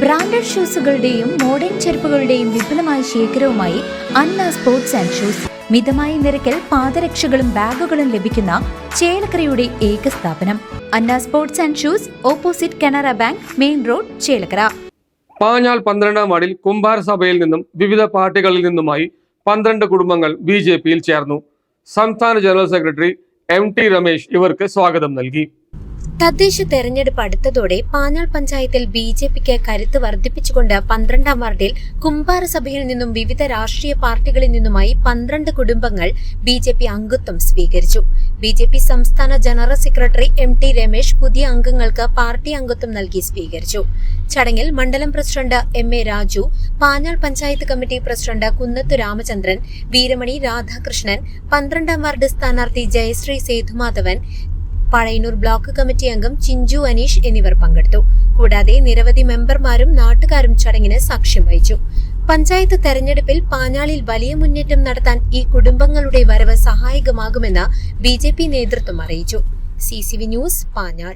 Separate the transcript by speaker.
Speaker 1: Branded ഷൂസുകളുടെയും modern ചെരുപ്പുകളുടെയും വിപുലമായ ശേഖരവുമായി അന്ന സ്പോർട്സ് ആൻഡ് ഷൂസ്. മിതമായ നിരക്കിൽ പാദരക്ഷകളും ബാഗുകളും ലഭിക്കുന്ന ചേലക്കരയുടെ ഏക സ്ഥാപനം. Anna sports and shoes opposite Canara bank main road Chelakkara.
Speaker 2: Panjal പന്ത്രണ്ടാം വാർഡിൽ കുംഭാര സഭയിൽ നിന്നും വിവിധ പാർട്ടികളിൽ നിന്നുമായി പന്ത്രണ്ട് കുടുംബങ്ങൾ ബി ചേർന്നു. സംസ്ഥാന general secretary M T Ramesh ഇവർക്ക് സ്വാഗതം നൽകി.
Speaker 3: തദ്ദേശ തെരഞ്ഞെടുപ്പ് അടുത്തതോടെ പാഞ്ഞാൾ പഞ്ചായത്തിൽ ബി ജെ പിക്ക് കരുത്ത് വർദ്ധിപ്പിച്ചുകൊണ്ട് പന്ത്രണ്ടാം വാർഡിൽ കുംഭാരസഭയിൽ നിന്നും വിവിധ രാഷ്ട്രീയ പാർട്ടികളിൽ നിന്നുമായി പന്ത്രണ്ട് കുടുംബങ്ങൾ ബി ജെ പി അംഗത്വം സ്വീകരിച്ചു. ബി ജെ പി സംസ്ഥാന general secretary M T Ramesh പുതിയ അംഗങ്ങൾക്ക് പാർട്ടി അംഗത്വം നൽകി സ്വീകരിച്ചു. ചടങ്ങിൽ മണ്ഡലം president M A Raju Panjal panchayat committee president Kunnathu Ramachandran Veeramani Radhakrishnan പന്ത്രണ്ടാം വാർഡ് സ്ഥാനാർത്ഥി ജയശ്രീ സേതുമാധവൻ പഴയന്നൂർ ബ്ലോക്ക് കമ്മിറ്റി അംഗം ചിഞ്ചു അനീഷ് എന്നിവർ പങ്കെടുത്തു. കൂടാതെ നിരവധി മെമ്പർമാരും നാട്ടുകാരും ചടങ്ങിന് സാക്ഷ്യം വഹിച്ചു. പഞ്ചായത്ത് തെരഞ്ഞെടുപ്പിൽ പാഞ്ഞാളിൽ വലിയ മുന്നേറ്റം നടത്താൻ ഈ കുടുംബങ്ങളുടെ വരവ് സഹായകമാകുമെന്ന് ബി നേതൃത്വം അറിയിച്ചു. C news Panjal.